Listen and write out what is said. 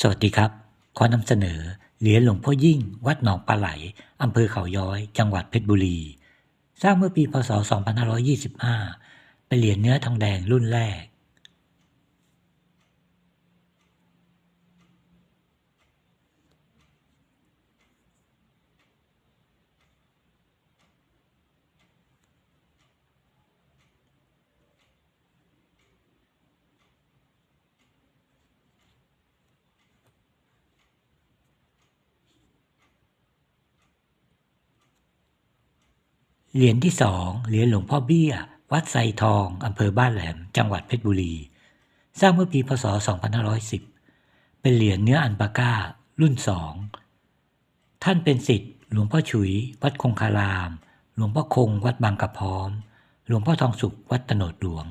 สวัสดีครับ ขอนำเสนอเหรียญหลวงพ่อยิ่ง วัดหนองปลาไหลอำเภอเขาย้อย จังหวัดเพชรบุรี สร้างเมื่อปีพศ 2525 เป็นเหรียญเนื้อทองแดงรุ่นแรก เหรียญที่สองเหรียญหลวงพ่อเบี้ย วัดไซทองอำเภอบ้านแหลม จังหวัดเพชรบุรี สร้างเมื่อปีพศ 2510 เป็นเหรียญเนื้ออันปาก้า รุ่นสอง ท่านเป็นสิทธิ์หลวงพ่อฉุย วัดคงคาราม หลวงพ่อคง วัดบางกระพร้อม หลวงพ่อทองสุข วัดตโนดหลวง